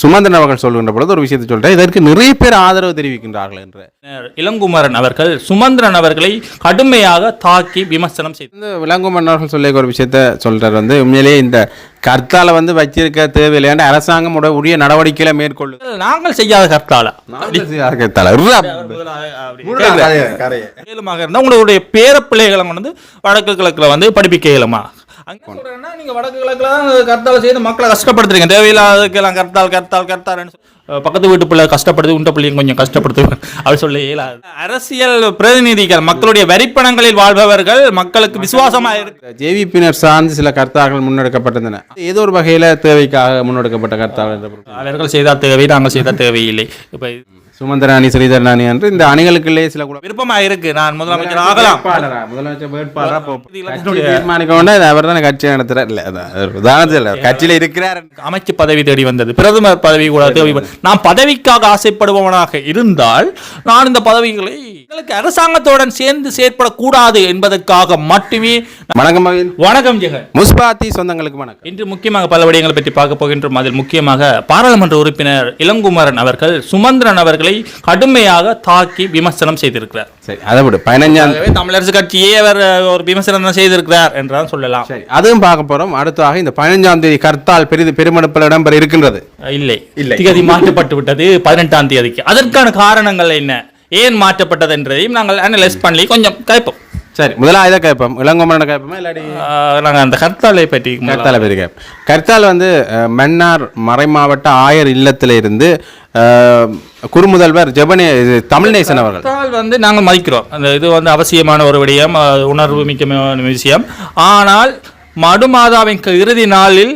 சுமந்திரன் அவர்கள் சொல்கின்ற பொழுது ஒரு விஷயத்தை சொல்றேன் இதற்கு நிறைய பேர் ஆதரவு தெரிவிக்கின்றார்கள் என்ற. இளங்குமரன் அவர்கள் சுமந்திரன் அவர்களை கடுமையாக தாக்கி விமர்சனம் செய்தார் வந்து விளங்குமன் அவர்கள் சொல்லிய ஒரு விஷயத்த சொல்றார். வந்து உண்மையிலேயே இந்த கர்த்தால வந்து வச்சிருக்க தேவையில்லையாண்டு அரசாங்கம் உரிய நடவடிக்கைகளை மேற்கொள்ளு நாங்கள் செய்யாத கர்த்தால. ஏழுமாக இருந்தால் உங்களுடைய பேர பிள்ளைகளை வந்து வடக்கு கிழக்குல வந்து படிப்பிக்க இயலுமா அங்க சொல்றேன்னா நீங்க வடக்கு கிழக்குல தான் கர்த்தால செய்து மக்களை கஷ்டப்படுத்துறீங்க. தேவையில்லாததுக்கெல்லாம் கர்த்தால் கர்த்தால் கர்த்தால்னு அஹ் பக்கத்து வீட்டு பிள்ளை கஷ்டப்படுது உண்ட பிள்ளையும் கொஞ்சம் கஷ்டப்படுத்து அப்படி சொல்ல இயலாது. அரசியல் பிரதிநிதிகள் மக்களுடைய வரிப்பணங்களில் வாழ்பவர்கள் மக்களுக்கு விசுவாசமா இருக்கு. ஜேவிபியினர் சார்ந்து சில கர்த்தார்கள் முன்னெடுக்கப்பட்டிருந்தன. ஏதோ ஒரு வகையில தேவைக்காக முன்னெடுக்கப்பட்ட பொருள். அவர்கள் செய்தால் தேவை நாங்கள் செய்தால் தேவையில்லை. இப்ப சுமந்திர அணி ஸ்ரீதரன் அணி என்று இந்த அணிகளுக்குள்ளே சில கூட விருப்பமா இருக்கு. நான் முதலமைச்சர் ஆகலாம். முதலமைச்சர் வேட்பாளரா? போ- கட்சி தீர்மானிக்க அவர் தானே கட்சி நடத்துறார். இல்ல உதாரணத்தில். கட்சியில இருக்கிறார் அமைச்சு பதவி தேடி வந்தது. பிரதமர் பதவி கூட தேவை நான் பதவிக்காக ஆசைப்படுபவனாக இருந்தால் நான் இந்த பதவிகளை எங்களுக்கு அரசாங்கத்துடன் சேர்ந்து செயற்படக்கூடாது என்பதற்காக மட்டுமே வணக்கம் வணக்கம் ஜெகன். முஸ்பாத்தி சொந்தங்களுக்கு வணக்கம். இன்று முக்கியமாக பல விடயங்களை பற்றி பார்க்க போகின்றோம். அதில் முக்கியமாக பாராளுமன்ற உறுப்பினர் இளங்குமரன் அவர்கள் சுமந்திரன் அவர்களை கடுமையாக தாக்கி விமர்சனம் செய்திருக்கிறார். சரி அதை விடு. பதினஞ்சாம் தமிழரசு கட்சியே அவர் ஒரு விமர்சனம் செய்திருக்கிறார் என்றுதான் சொல்லலாம். சரி அதுவும் பார்க்க போறோம். அடுத்ததாக இந்த பதினஞ்சாம் தேதி கர்த்தால் பெரிது பெருமடுப்பில் இடம்பெற இருக்கின்றது. இல்லை. இல்லை. திகதி மாற்றப்பட்டு விட்டது பதினெட்டாம் தேதிக்கு. அதற்கான காரணங்கள் என்ன? ஏன் மாற்றப்பட்டது என்றதையும் நாங்கள் அனலைஸ் பண்ணி கொஞ்சம் கேட்போம் சரி முதல்ல இதை கேட்போம். இளங்கோமரனை கேட்போமா இல்லாட்டி நாங்கள் அந்த கர்த்தாலை பற்றி கர்த்தால பேர் கேட்போம். கர்த்தால் வந்து மன்னார் மறைமாவட்ட ஆயர் இல்லத்தில் இருந்து குறுமுதல்வர் ஜெபனே இது தமிழ்நேசன் அவர்கள். கர்த்தால் வந்து நாங்கள் மதிக்கிறோம். அந்த இது வந்து அவசியமான ஒரு விடயம் உணர்வு மிக்க விஷயம். ஆனால் மடுமாதாவின் இறுதி நாளில்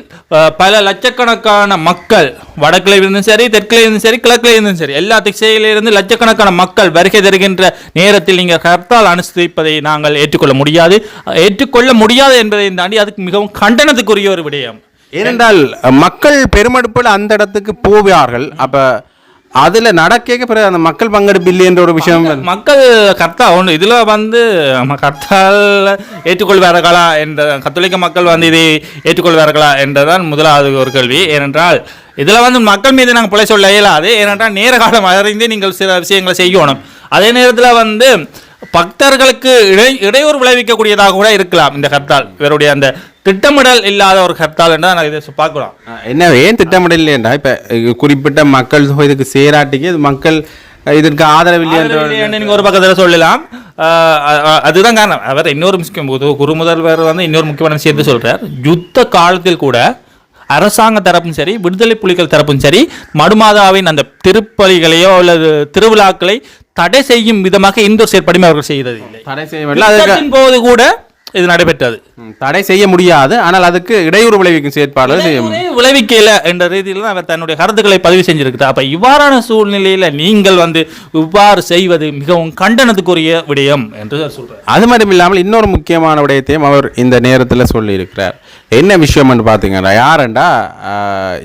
பல லட்சக்கணக்கான மக்கள் வடக்கில் இருந்தும் சரி தெற்கில் இருந்தும் சரி கிழக்கில் இருந்தும் சரி எல்லா திசையிலிருந்து லட்சக்கணக்கான மக்கள் வருகை தருகின்ற நேரத்தில் நீங்கள் கர்த்தால் அனுசரிப்பதை நாங்கள் ஏற்றுக்கொள்ள முடியாது. ஏற்றுக்கொள்ள முடியாது என்பதை தாண்டி அதுக்கு மிகவும் கண்டனத்துக்குரிய ஒரு விடயம். ஏனென்றால் மக்கள் பெருமடுப்பில் அந்த இடத்துக்கு போவார்கள். அப்போ அதுல நடக்க பிறகு அந்த மக்கள் பங்கெடுப்பு இல்லை என்ற ஒரு விஷயம் மக்கள் கர்த்தா ஒன்று இதில் வந்து நம்ம கர்த்தால் ஏற்றுக்கொள்வார்களா என்ற கத்தோலிக்க மக்கள் வந்து இதை ஏற்றுக்கொள்வார்களா என்றதான் முதலாவது ஒரு கேள்வி. ஏனென்றால் இதில் வந்து மக்கள் மீது நாங்கள் பிழை சொல்ல இயலாது. ஏனென்றால் நேர காலம் அறிந்து நீங்கள் சில விஷயங்களை செய்யணும். அதே நேரத்தில் வந்து பக்தர்களுக்கு இடை இடையூறு விளைவிக்கக்கூடியதாக கூட இருக்கலாம் இந்த கர்த்தால். இவருடைய அந்த திட்டமிடல் இல்லாத ஒரு கர்த்தால் என்று தான் இதை பார்க்கலாம். என்ன ஏன் திட்டமிடல் இல்லையா இப்ப குறிப்பிட்ட மக்கள் தொகை இதுக்கு சேராட்டிக்கு மக்கள் இதற்கு ஆதரவில்லை என்ற ஆதரவு இல்லைன்னு நீங்க ஒரு பக்கத்துல சொல்லலாம். அதுதான் காரணம். அவர் இன்னொரு முக்கியம் குரு முதல்வர் வந்து இன்னொரு முக்கியமான சேர்த்து சொல்றார். யுத்த காலத்தில் கூட அரசாங்க தரப்பும் சரி விடுதலை புலிகள் தரப்பும் சரி மடுமாதாவின் அந்த திருப்பலிகளையோ அல்லது திருவிழாக்களை தடை செய்யும் விதமாக எந்த ஒரு செயற்பாடுமே அவர்கள் செய்ததில்லை. தடை செய்யவில்லை. போது கூட இது நடைபெற்றது. தடை செய்ய முடியாது. ஆனால் அதுக்கு இடையூறு விளைவிக்கும் இடையூறே விளைவிக்கல என்ற ரீதியில் தான் அவர் தன்னுடைய கருத்துக்களை பதிவு செஞ்சிருக்கிறார். அப்ப இவ்வாறான சூழ்நிலையில நீங்கள் வந்து இவ்வாறு செய்வது மிகவும் கண்டனத்துக்குரிய விடயம் என்று சொல்றார். அது மட்டும் இல்லாமல் இன்னொரு முக்கியமான விடயத்தையும் அவர் இந்த நேரத்தில் சொல்லியிருக்கிறார். என்ன விஷயம்னு பார்த்தீங்கன்னா யாருண்டா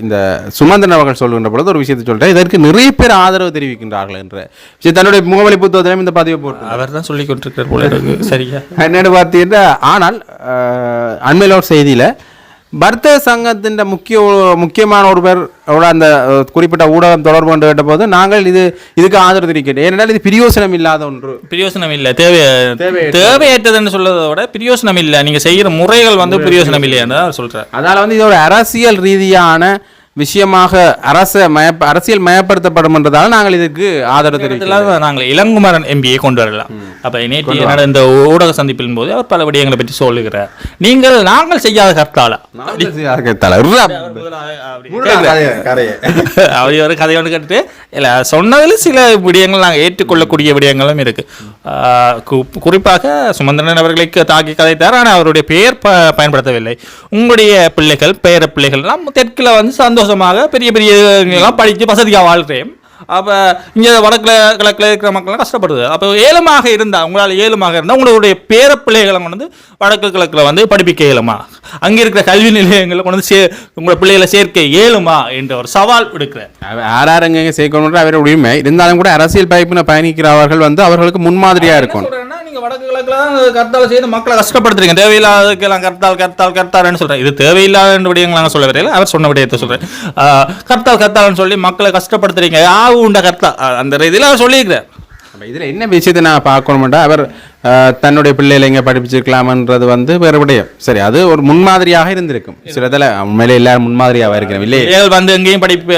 இந்த சுமந்திரன் அவர்கள் சொல்கின்ற பொழுது ஒரு விஷயத்தை சொல்றார். இதற்கு நிறைய பேர் ஆதரவு தெரிவிக்கின்றார்கள் என்ற தன்னுடைய முகவலி புத்தகத்திலும் இந்த பதிவை போட்டு அவர் தான் சொல்லி கொண்டிருக்கிறார் போல இருக்கு. சரியா? என்னன்னு பார்த்தீங்கன்னா ஆனால் அண்மையில் ஒரு செய்தியில் வர்த்தக சங்கத்தின் முக்கிய முக்கியமான ஒருவர் அந்த குறிப்பிட்ட ஊடகம் தொடர்பு கொண்டு கேட்டபோது நாங்கள் இது இதுக்கு ஆதரவு தெரிவிக்கிறோம். ஏனென்றால் இது பிரயோசனம் இல்லாத ஒன்று. பிரயோசனம் இல்ல. தேவை தேவையற்றது. தேவையற்றதுன்னு சொல்றதை விட பிரயோசனம் இல்ல. நீங்க செய்யற முறைகள் வந்து பிரயோசனம் அவர் சொல்றார். அதனால வந்து இதோட அரசியல் ரீதியான விஷயமாக அரச மயப்ப அரசியல் மயப்படுத்தப்படும் என்றதால நாங்கள் இதுக்கு ஆதரவு தெரிவிக்கிறோம் இதெல்லாம் நாங்கள் இளங்குமரன் எம்பியை கொண்டு வரலாம். அப்ப நேற்று நடந்த இந்த ஊடக சந்திப்பின் போது அவர் பல விடயங்களை பற்றி சொல்லுகிறார். நீங்கள் நாங்கள் செய்யாத கர்த்தாலா அவர் ஒரு கதை ஒன்று கேட்டுட்டு இல்லை சொன்னதில் சில விடயங்கள் நாங்கள் ஏற்றுக்கொள்ளக்கூடிய விடயங்களும் இருக்குது கு- குறிப்பாக சுமந்திரன் அவர்களை தாக்கி கதைத்தார் ஆனால் அவருடைய பெயர் ப பயன்படுத்தவில்லை. உங்களுடைய பிள்ளைகள் பேர பிள்ளைகள்லாம் தெற்கில் வந்து சந்தோஷமாக பெரிய பெரிய எல்லாம் படித்து வசதியாக வாழ்கிறேன் அப்போ இங்கே வடக்கில் கிழக்கில் இருக்கிற மக்கள்லாம் கஷ்டப்படுது. அப்போ ஏழுமாக இருந்தால் உங்களால் ஏழுமாக இருந்தால் உங்களுடைய பேர பிள்ளைகளை கொண்டு வந்து வடக்கு கிழக்கில் வந்து படிப்பிக்க இயலுமா அங்கே இருக்கிற கல்வி நிலையங்களை கொண்டு வந்து சே உங்களை பிள்ளைகளை சேர்க்க இயலுமா என்ற ஒரு சவால் விடுக்கிறேன். யார் எங்க சேர்க்கணுன்ற அவருடைய உரிமை. இருந்தாலும் கூட அரசியல் பயப்பின பயணிக்கிறவர்கள் வந்து அவர்களுக்கு முன்மாதிரியா இருக்கும் நீங்கள் வடக்கு கிழக்குலாம் கர்த்தால் செய்து மக்களை கஷ்டப்படுத்துறீங்க. தேவையில்லாததுக்கெல்லாம் கர்த்தால் கர்த்தால் கர்த்தால்னு சொல்றேன். இது தேவையில்லாத விடயங்கள் நாங்கள் சொல்ல வரையில அவர் சொன்ன விடயத்தை சொல்றேன். ஆஹ், கர்த்தால் கர்த்தால்னு சொல்லி மக்களை கஷ்டப்படுத்துறீங்க. ஆவு உண்ட கர்த்தா? அந்த இதில் அவர் சொல்லியிருக்கிறார். அப்ப இதுல என்ன விஷயத்தை நான் பார்க்கணுமெண்டா அவர் தன்னுடைய பிள்ளைகளை எங்க படிப்பிச்சிருக்கலாம்ன்றது வந்து வேறு விடயம். சரி அது ஒரு முன்மாதிரியாக இருந்திருக்கும். சிலதுல உண்மையிலே எல்லாரும் முன்மாதிரியாக இருக்கிறோம் இல்லையே? வந்து எங்கேயும் படிப்பு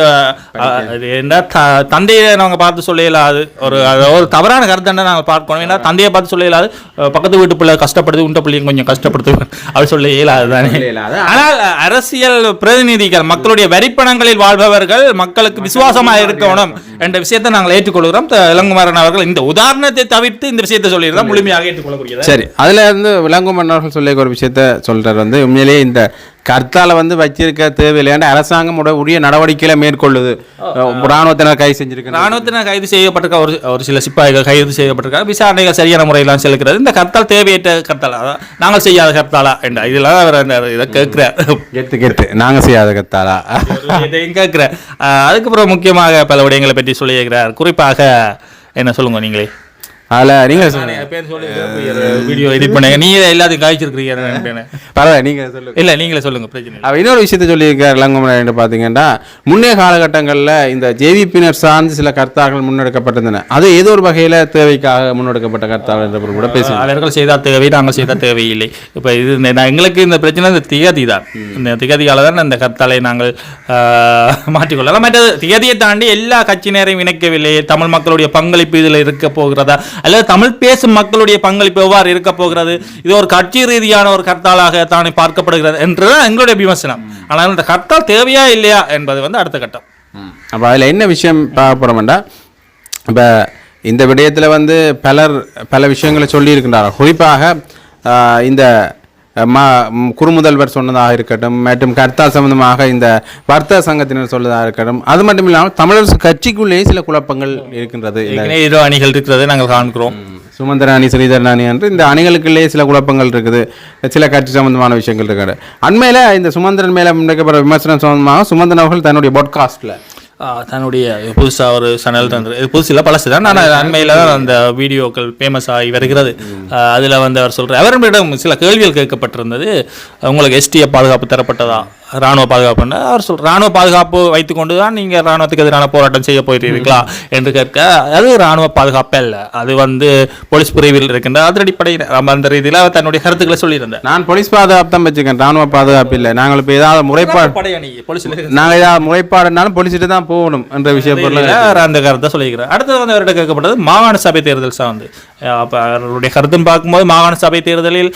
என்ன தந்தையை நாங்கள் பார்த்து சொல்ல இயலாது ஒரு ஒரு தவறான கருத்தண்டை நாங்கள் பார்க்கணும். ஏன்னா தந்தையை பார்த்து சொல்ல இயலாது அஹ், பக்கத்து வீட்டு பிள்ளை கஷ்டப்படுது உண்ட பிள்ளையும் கொஞ்சம் கஷ்டப்படுத்து அது சொல்ல இயலாது தானே. ஆனால் அரசியல் பிரதிநிதிகள் மக்களுடைய வரிப்பணங்களில் வாழ்பவர்கள் மக்களுக்கு விசுவாசமா இருக்கணும் என்ற விஷயத்தை நாங்கள் ஏற்றுக்கொள்கிறோம். இளங்குமரன் அவர்கள் இந்த உதாரணத்தை தவிர்த்து இந்த விஷயத்தை சொல்லியிருந்தா முழுமையாக ஏற்றுக்கொள்ளக்கூடியது சரி அதுல இருந்து விளங்கும் மன்னர்கள் சொல்லிய ஒரு விஷயத்த சொல்றாரு. வந்து உண்மையிலேயே இந்த கர்த்தால வந்து வச்சிருக்க தேவையில்லையாண்டு அரசாங்கம் உட- உரிய நடவடிக்கைகளை மேற்கொள்ளுது. ராணுவத்தினர் கை செஞ்சிருக்கிறாங்க ராணுவத்தினர் கைது செய்யப்பட்டிருக்க ஒரு ஒரு சில சிப்பாய்கள் கைது செய்யப்பட்டிருக்காங்க. விசாரணைகள் சரியான முறையில் செலுக்கிறது. இந்த கர்த்தால் தேவையற்ற கர்த்தால் நாங்கள் செய்யாத கர்த்தாலா என்ற இதெல்லாம் இதை கேட்கிறார். கெத்து கெத்து நாங்க செய்யாத கர்த்தாலா? இதையும் கேட்கிறேன் அதுக்கப்புறம் முக்கியமாக பல விடயங்களை பற்றி சொல்லியிருக்கிறார். குறிப்பாக என்ன சொல்லுங்க நீங்களே? அதுல நீங்க சொல்லுங்க. பேர் சொல்லி வீடியோ எடிட் பண்ணுங்க. நீங்க எல்லாத்தையும் காய்ச்சிருக்கிறீங்க பரவாயில்ல நீங்க சொல்லுங்க. இல்ல நீங்களே சொல்லுங்க பிரச்சனை அவர் இன்னொரு விஷயத்தை சொல்லியிருக்கார் இளங்குமரன் பார்த்தீங்கன்னா முன்னைய காலகட்டங்களில் இந்த ஜேவிபியினர் சார்ந்து சில கர்த்தாக்கள் முன்னெடுக்கப்பட்டிருந்தன. அது ஏதோ ஒரு வகையில் தேவைக்காக முன்னெடுக்கப்பட்ட கர்த்தாக்கள் என்ற கூட பேசி அவர்கள் செய்தால் தேவை நாங்கள் செய்தால் தேவையில்லை. இப்போ இது நான் எங்களுக்கு இந்த பிரச்சனை இந்த திகதி தான். இந்த திகதியால் தான் இந்த கர்த்தாலை நாங்கள் மாற்றிக்கொள்ளலாம். மற்றது திகதியை தாண்டி எல்லா கட்சியினரையும் இணைக்கவில்லை தமிழ் மக்களுடைய பங்களிப்பு இதில் இருக்க போகிறதா? அல்லது தமிழ் பேசும் மக்களுடைய பங்களிப்பு எவ்வாறு இருக்க போகிறது? இது ஒரு கட்சி ரீதியான ஒரு கர்த்தாலாக தானே பார்க்கப்படுகிறது என்றுதான் எங்களுடைய விமர்சனம். ஆனால் இந்த கர்த்தால் தேவையா இல்லையா என்பது வந்து அடுத்த கட்டம். அப்போ அதில் என்ன விஷயம் பார்க்க போகிறோம்டா இப்போ இந்த விடயத்தில் வந்து பலர் பல விஷயங்களை சொல்லியிருக்கின்றார்கள். குறிப்பாக இந்த மா குறுமுதல்வர் சொன்னதாக இருக்கட்டும் மற்றும் கர்த்தால் சம்பந்தமாக இந்த வர்த்தக சங்கத்தினர் சொல்வதாக இருக்கட்டும் அது மட்டும் இல்லாமல் தமிழரசு கட்சிக்குள்ளேயே சில குழப்பங்கள் இருக்கின்றது. இரு அணிகள் இருக்கிறதை நாங்கள் காண்கிறோம். சுமந்திர அணி ஸ்ரீதரன் அணி என்று இந்த அணிகளுக்குள்ளே சில குழப்பங்கள் இருக்குது. சில கட்சி சம்பந்தமான விஷயங்கள் இருக்குது அண்மையில் இந்த சுமந்திரன் மேலே முன்வைக்கப்படுற விமர்சனம் சம்பந்தமாக சுமந்திரன் அவர்கள் தன்னுடைய பாட்காஸ்ட்டில் தன்னுடைய புதுசாக ஒரு சேனல் தந்து இது புதுசு இல்லை பழசு தான். ஆனால் அண்மையில் தான் அந்த வீடியோக்கள் ஃபேமஸ் ஆகி வருகிறது. அதில் வந்து அவர் சொல்கிறார் அவரிடம் சில கேள்விகள் கேட்கப்பட்டிருந்தது. உங்களுக்கு எஸ்டிஏ பாதுகாப்பு தரப்பட்டதா? ராணுவ பாதுகாப்புன்னு அவர் சொல் ராணுவ பாதுகாப்பு வைத்துக்கொண்டு தான் நீங்கள் ராணுவத்துக்கு எதிரான போராட்டம் செய்ய போயிருக்கீங்களா என்று கேட்க அது ராணுவ பாதுகாப்பே இல்லை அது வந்து போலீஸ் பிரிவில் இருக்கின்ற நம்ம அந்த ரீதியில் அவர் தன்னுடைய கருத்துக்களை சொல்லியிருந்தார். நான் போலீஸ் பாதுகாப்பு தான் வச்சுக்கேன். ராணுவ பாதுகாப்பு இல்லை. நாங்கள் இப்போ ஏதாவது முறைப்பாடு நாங்கள் ஏதாவது முறைப்பாடுனாலும் போலீஸ்கிட்ட தான் போகணும் என்ற விஷயம் அந்த கருத்தை சொல்லியிருக்கிறார். அடுத்தது வந்து அவர்கிட்ட கேட்கப்பட்டது மாகாண சபை தேர்தல் சார்ந்து. அப்போ அவருடைய கருத்தும் பார்க்கும்போது மாகாண சபை தேர்தலில்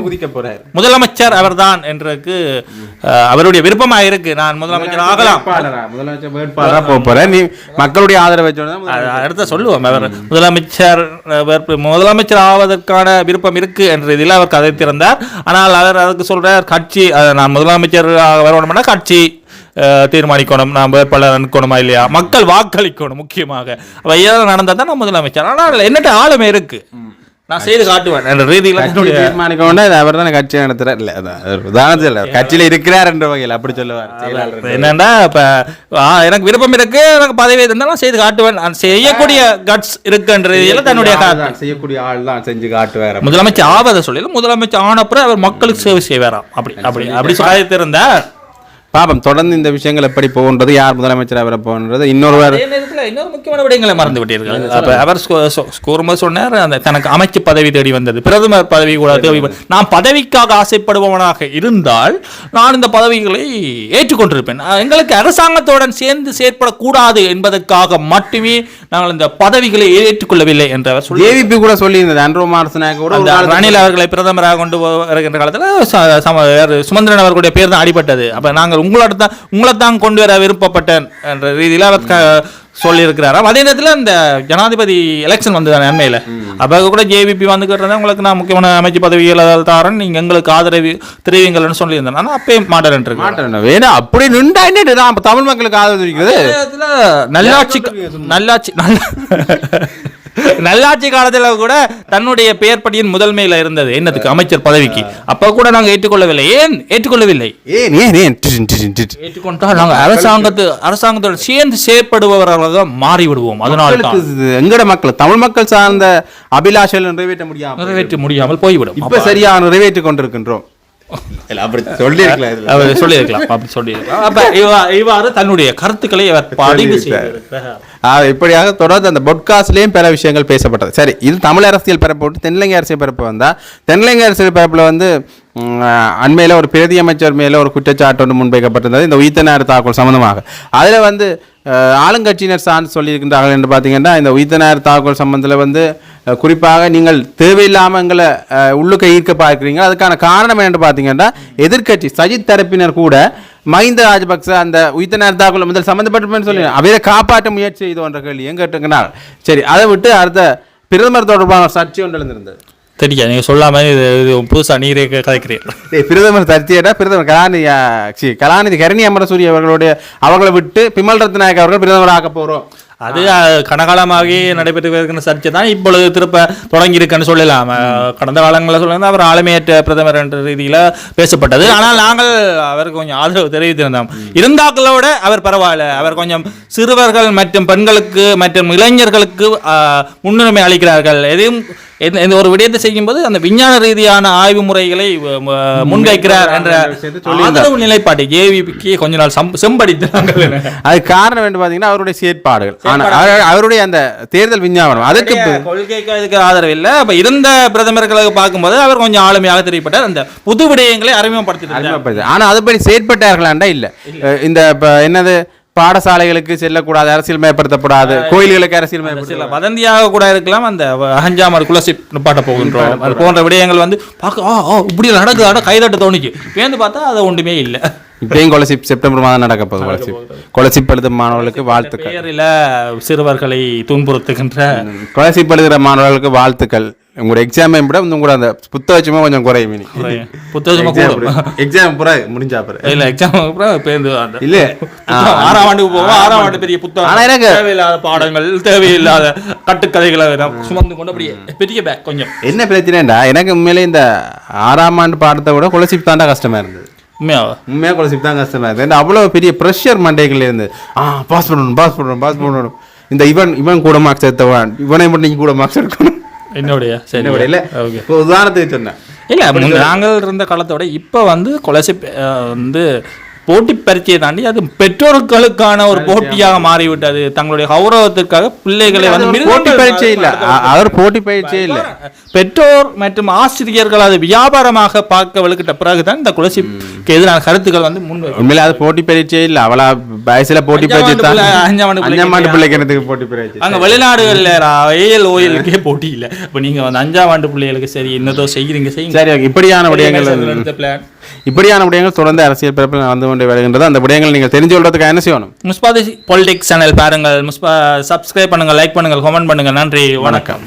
குதிக்க போறாரு. முதலமைச்சர் அவர்தான் என்றதுக்கு அஹ், அவருடைய விருப்பமாக இருக்கு. நான் முதலமைச்சர் ஆகலாம். முதலமைச்சர் வேட்பாளராக போக போறேன். நீ மக்களுடைய ஆதரவை அடுத்த சொல்லுவோம். அவர் முதலமைச்சர் முதலமைச்சர் ஆவதற்கான விருப்பம் இருக்கு என்ற இதில் அவர் கதைத்திருந்தார். ஆனால் அவர் அதுக்கு சொல்றார் கட்சி நான் முதலமைச்சர் வரணும்னா கட்சி தீர்மானிக்கணும். நான் வேட்பாளர் அனுக்கணுமா இல்லையா? மக்கள் வாக்களிக்கணும் முக்கியமாக. அப்ப இதெல்லாம் நடந்தால் தான் நான் முதலமைச்சர். ஆனால் என்னட்ட ஆளுமை இருக்கு. நான் செய்து காட்டுவேன். என்ற ரீதியில் தீர்மானிக்கணும்னா அவர் தானே கட்சி நடத்துறார். இல்லை அதான் இல்லை. கட்சியில் இருக்கிறார் என்ற வகையில் அப்படி சொல்லுவார். என்னன்னா இப்ப எனக்கு விருப்பம் இருக்கு எனக்கு பதவி இருந்தாலும் செய்து காட்டுவேன். நான் செய்யக்கூடிய கட்ஸ் இருக்குன்ற ரீதியில் தன்னுடைய செய்யக்கூடிய ஆள் தான் செஞ்சு காட்டுவார் முதலமைச்சர் ஆவத சொல்லல முதலமைச்சர் ஆனப்புறம் அவர் மக்களுக்கு சேவை செய்வாராம். அப்படி அப்படி அப்படி சாதித்திருந்தார். பாப்பம் தொடர்ந்து இந்த விஷயங்கள் எப்படி போகின்றது யார் முதலமைச்சராக போகின்றது இன்னொருவர் இன்னொரு முக்கியமான விடயங்களை மறந்து விட்டீர்கள். அப்ப அவர் கூறும்போது சொன்னார் அந்த தனக்கு அமைச்சு பதவி தேடி வந்தது. பிரதமர் பதவி கூட தேடி. நான் பதவிக்காக ஆசைப்படுபவனாக இருந்தால் நான் இந்த பதவிகளை ஏற்றுக்கொண்டிருப்பேன். எங்களுக்கு அரசாங்கத்துடன் சேர்ந்து செயற்படக்கூடாது என்பதற்காக மட்டுமே நாங்கள் இந்த பதவிகளை ஏற்றுக்கொள்ளவில்லை என்று அவர் சொல்லி ஜேவிபி கூட சொல்லியிருந்தது அன்ரோ மார்சனாக கூட ரணில் அவர்களை பிரதமராக கொண்டு வருகின்ற காலத்தில் சுமந்திரன் அவர்களுடைய பேர் தான் அடிபட்டது. அப்ப நாங்கள் உங்களோட தான் உங்களை தான் கொண்டு வர விருப்பப்பட்டேன் என்ற ரீதியில் அவர் சொல்லியிருக்கிறாராம் அதே நேரத்தில் இந்த ஜனாதிபதி எலெக்ஷன் வந்தது அண்மையில். அப்போ கூட ஜேவிபி வந்துக்கிட்டு உங்களுக்கு நான் முக்கியமான அமைச்சு பதவிகள் தாரன் நீங்கள் எங்களுக்கு ஆதரவு தெரிவிங்கள்னு சொல்லியிருந்தேன். ஆனால் அப்பயே இருக்கு மாட்டேன். வேணா அப்படி நின்றா என்ன நான் தமிழ் மக்களுக்கு ஆதரவு நல்லாட்சி நல்லாட்சி நல்ல நல்லாட்சி காலத்துல கூட தன்னுடைய பெயர் பட்டியல் முதன்மையில இருந்தது. என்னதுக்கு அமைச்சர் பதவிக்கு. அப்ப கூட நாங்க ஏற்றுக்கொள்ளவில்லை. ஏன்? ஏற்றுக்கொள்ளவில்லை. ஏன்? ஏன். ஏற்றுக்கொண்டா நாங்க அரசாங்கத்து அரசாங்கத்தோட சேர்ந்து செயற்படுபவர்களாக மாறி விடுவோம் அதனால எங்கட மக்கள்? தமிழ் மக்கள் சார்ந்த அபிலாஷைகள் நிறைவேற்ற முடியாம நிறைவேற்ற முடியாமல் போய்விடும். இப்ப சரியா நிறைவேற்றி கொண்டிருக்கின்றோம். அப்படி. அவர் சொல்லியிருக்கலாம் அப்படி சொல்லியிருக்கலாம். அப்ப இவ்வா- இவ்வாறு தன்னுடைய கருத்துக்களை அவர் பதிவு செய்திருக்கிறார் இப்படியாக தொடர்ந்து அந்த பொட்காஸ்ட்லேயும் பல விஷயங்கள் பேசப்பட்டது. சரி இது தமிழ் அரசியல் பரப்பு தென்னிலங்கை அரசியல் பரப்பு வந்தால் தென்னிலங்கை அரசியல் பரப்பில் வந்து அண்மையில் ஒரு பிரதி அமைச்சர் மேலே ஒரு குற்றச்சாட்டு ஒன்று முன்வைக்கப்பட்டிருந்தது. இந்த உயிர்த்தனார் தாக்குதல் சம்பந்தமாக. அதில் வந்து ஆளுங்கட்சியினர் சார்ந்து சொல்லியிருக்கின்றார்கள் என்று பார்த்தீங்கன்னா இந்த உயிர்த்தனார் தாக்குதல் சம்பந்தத்தில் வந்து குறிப்பாக நீங்கள் தேவையில்லாமல் எங்களை உள்ளுக்க ஈர்க்க பார்க்குறீங்க. அதுக்கான காரணம் என்னன்னு பார்த்தீங்கன்னா எதிர்க்கட்சி சஜித் தரப்பினர் கூட மஹிந்த ராஜபக்ச அந்த உயிர்த்தனார் தாக்குதல் முதல் சம்மந்தப்பட்டிருப்பேன்னு சொல்லி அவையை காப்பாற்ற முயற்சி செய்தோன்ற கேள்வி எங்க கேட்டுங்கனால் சரி அதை விட்டு அடுத்த பிரதமர் தொடர்பான சர்ச்சை ஒன்று எழுந்திருந்தது. தெரியாது நீங்க சொல்லாம இது இது புதுசா நீரே க- கதைக்கிறீர்கள் டேய், பிரதமர் சர்ச்சையிட பிரதமர் கலாநிதி சி கலாநிதி கரணி அமரசூரி அவர்களுடைய அவர்களை விட்டு பிமல் ரத்நாயக் அவர்கள் பிரதமர் ஆக்க போறோம். அது அஹ், கனகாலமாகவே நடைபெற்று வருகிற சர்ச்சை தான் இப்பொழுது திருப்ப தொடங்கி இருக்குன்னு சொல்லலாம் கடந்த காலங்களில் சொல்லுங்க அவர் ஆளுமையற்ற பிரதமர் என்ற ரீதியில பேசப்பட்டது. ஆனால் நாங்கள் அவருக்கு கொஞ்சம் ஆதரவு தெரிவித்திருந்தோம். இருந்தாக்களோட அவர் பரவாயில்ல. அவர் கொஞ்சம் சிறுவர்கள் மற்றும் பெண்களுக்கு மற்றும் இளைஞர்களுக்கு முன்னுரிமை அளிக்கிறார்கள். எதையும் எந்த ஒரு விடயத்தை செய்யும்போது அந்த விஞ்ஞான ரீதியான ஆய்வு முறைகளை முன்வைக்கிறார் என்ற ஆதரவு நிலைப்பாட்டை ஏவிக்கு கொஞ்ச நாள் சம் செம்படித்தாங்க அது காரணம் என்று பார்த்தீங்கன்னா அவருடைய செயற்பாடுகள். அவருடைய அந்த தேர்தல் விஞ்ஞாபனம் அதுக்கு கொள்கைக்கு அதுக்கு ஆதரவு இல்லை அப்ப இருந்த பிரதமர்களை பார்க்கும்போது அவர் கொஞ்சம் ஆளுமையாக தெரியப்பட்டார் அந்த புது விடயங்களை அறிமுகப்படுத்தினார் அறிமுகப்படுது ஆனா அதுபடி செயற்பட்டார்களாண்டா? இல்ல. இந்த என்னது? பாடசாலைகளுக்கு செல்லக்கூடாது அரசியல் மயப்படுத்தப்படாது கோயில்களுக்கு அரசியல் மயப்படுத்த சில வதந்தியாக கூட இருக்கலாம். அந்த அஞ்சாமர் குலசி நிப்பாட்ட போகின்றோம். அது போன்ற விடயங்கள் வந்து பார்க்க இப்படி நடக்குது ஆனா கைதட்ட தோணிக்கு. பேந்து பார்த்தா அது ஒன்றுமே இல்லை. இப்பயும் கொலசிப் செப்டம்பர் மாதம் நடக்க போகுது கொலசிப். கொலசிப் எழுதும் மாணவர்களுக்கு வாழ்த்துக்கள். பெயரில சிறுவர்களை துன்புறுத்துகின்ற கொலசிப் எழுதுகிற மாணவர்களுக்கு வாழ்த்துக்கள். உங்களோட எக்ஸாம் விட உங்களோட அந்த புத்தகச்சுமா கொஞ்சம் குறையும் புத்தகமா கூடும். எக்ஸாம் புற முடிஞ்சா பிறகு. இல்ல எக்ஸாம் அப்புறம் பேருந்து இல்ல. ஆறாம் ஆண்டுக்கு போவோம் ஆறாம் ஆண்டு பெரிய புத்தகம். ஆனா எனக்கு- தேவையில்லாத பாடங்கள் தேவையில்லாத கட்டுக்கதைகளை சுமந்து கொண்டு அப்படியே பெரிய பேக் கொஞ்சம். என்ன பிரச்சனைடா? எனக்கு உண்மையிலே இந்த ஆறாம் ஆண்டு பாடத்தை விட கொலசிப் தாண்டா கஷ்டமா இருந்தது. உண்மையாவா? உண்மையாக கொலசிப் தான் கஷ்டமா இருந்தது ஏன்னா அவ்வளோ பெரிய ப்ரெஷர் மண்டைகள் இருந்து ஆ பாஸ் பண்ணணும் பாஸ் பண்ணணும் பாஸ் பண்ணணும். இந்த இவன் இவன் கூட மார்க்ஸ் எடுத்தவன். இவனை மட்டும் நீங்க கூட மார்க்ஸ் எடுக்கணும். என்னுடைய சரி. என்ன இல்ல? ஓகே. இப்போ உதாரணத்துக்கு சொன்னேன். இல்ல நாங்கள் இருந்த காலத்தோட இப்ப வந்து கொலசி வந்து போட்டி பரீட்சையை தாண்டி அது பெற்றோர்களுக்கான ஒரு போட்டியாக மாறிவிட்டது. தங்களுடைய கௌரவத்திற்காக பிள்ளைகளை வந்து போட்டி பரீட்சை இல்ல. அவர் போட்டி பயிற்சியே இல்ல. பெற்றோர் மற்றும் ஆசிரியர்கள் அது வியாபாரமாக பார்க்க வலுக்கிட்ட பிறகுதான் இந்த குலசிக்கு எதிரான கருத்துக்கள் வந்து முன் உண்மையில அது போட்டி பரீட்சையே இல்ல. அவளா வயசுல போட்டி ஆண்டு தான். அஞ்சாம் ஆண்டு அஞ்சாம் ஆண்டு பிள்ளைக்கு பிள்ளைக்கு எனக்கு போட்டி பரீட்சை? அங்க வெளிநாடுகள்ல ஏஎல் ஓஎலுக்கே போட்டி இல்ல. இப்ப நீங்க வந்து அஞ்சாம் ஆண்டு பிள்ளைகளுக்கு சரி என்னதோ செய்கிறீங்க செய்யுங்க. சரி. இப்படியான விடயங்கள் பிளான் இப்படியான விடயங்கள் தொடர்ந்து அரசியல் பிறப்பில் வந்து கொண்டு வருகின்றது. அந்த விடயங்கள் நீங்கள் தெரிஞ்சு கொள்றதுக்கு என்ன செய்யணும்? முஸ்பாதி பொலிட்டிக்ஸ் சேனல் பாருங்கள். முஸ்பா சப்ஸ்கிரைப் பண்ணுங்க லைக் பண்ணுங்க கமெண்ட் பண்ணுங்க நன்றி வணக்கம்.